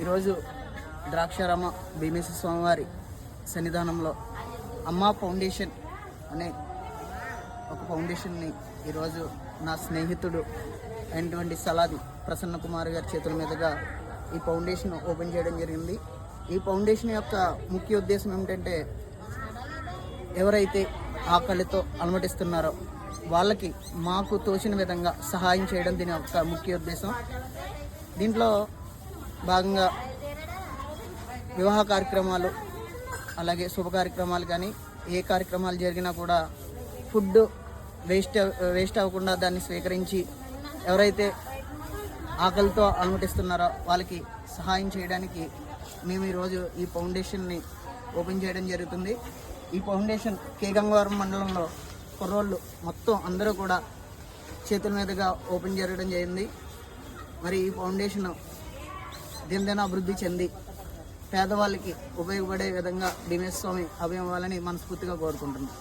ఈరోజు ద్రాక్షారామ భీమేశ్వర స్వామివారి సన్నిధానంలో అమ్మా ఫౌండేషన్ అనే ఒక ఫౌండేషన్ని ఈరోజు నా స్నేహితుడు అయినటువంటి సలాది ప్రసన్న కుమార్ గారి చేతుల మీదుగా ఈ ఫౌండేషన్ ఓపెన్ చేయడం జరిగింది. ఈ ఫౌండేషన్ యొక్క ముఖ్య ఉద్దేశం ఏమిటంటే ఎవరైతే ఆకలితో అలమటిస్తున్నారో వాళ్ళకి మాకు తోచిన విధంగా సహాయం చేయడం దీని యొక్క ముఖ్య ఉద్దేశం. దీంట్లో భాగంగా వివాహ కార్యక్రమాలు అలాగే శుభ కార్యక్రమాలు కానీ ఏ కార్యక్రమాలు జరిగినా కూడా ఫుడ్ వేస్ట్ వేస్ట్ అవ్వకుండా దాన్ని స్వీకరించి ఎవరైతే ఆకలితో అలమటిస్తున్నారో వాళ్ళకి సహాయం చేయడానికి మేము ఈరోజు ఈ ఫౌండేషన్ని ఓపెన్ చేయడం జరుగుతుంది. ఈ ఫౌండేషన్ కే గంగవరం మండలంలో కుర్రోళ్ళు మొత్తం అందరూ కూడా చేతుల మీదుగా ఓపెన్ జరగడం జరిగింది. మరి ఈ ఫౌండేషన్ దినదిన అభివృద్ధి చెంది పేదవాళ్ళకి ఉపయోగపడే విధంగా భీమేశ్వర స్వామి మనస్ఫూర్తిగా కోరుకుంటున్నాను